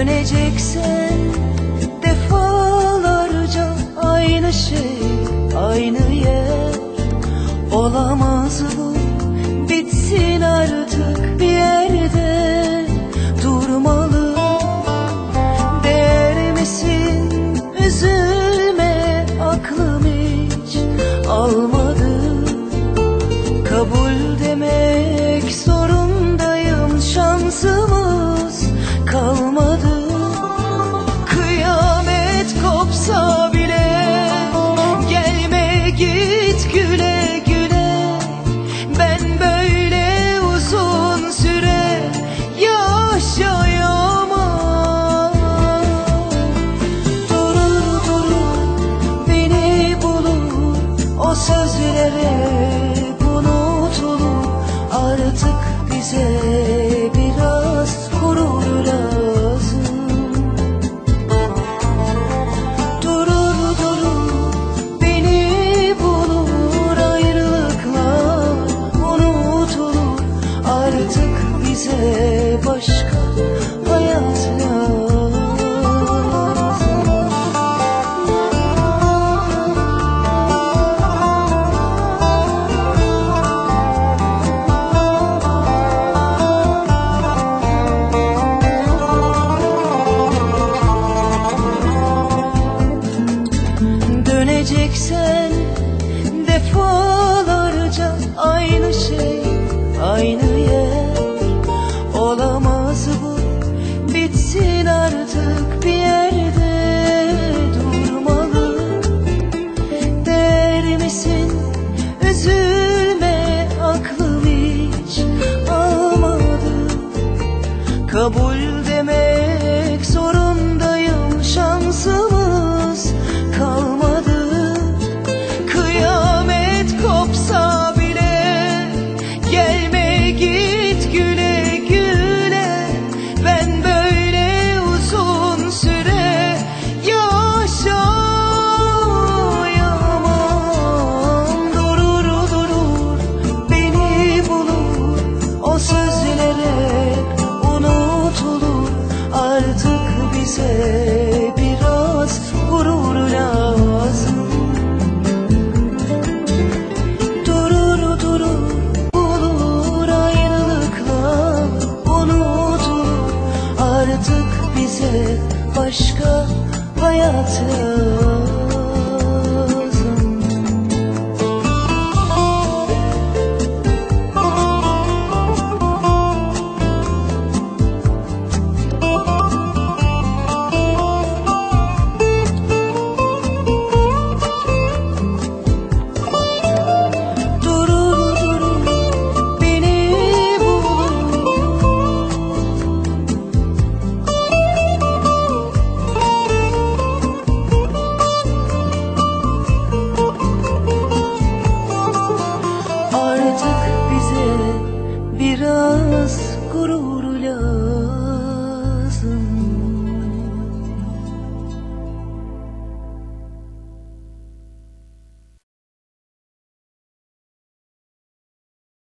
Döneceksen defalarca aynı şey aynı yer Olamaz sözlere unutulur Artık bize biraz gurur lazım. Durur durur beni bulur ayrılıklar unutulur. Artık bize başka Döneceksen defalarca aynı şey aynı yer. Olamaz bu bitsin artık bir yerde durmalı. Der misin üzülme aklım hiç almadı. Kabul demek bize biraz gurur lazım. Durur durur bulur ayrılıklar unutulur Artık bize başka hayat lazım biraz gurur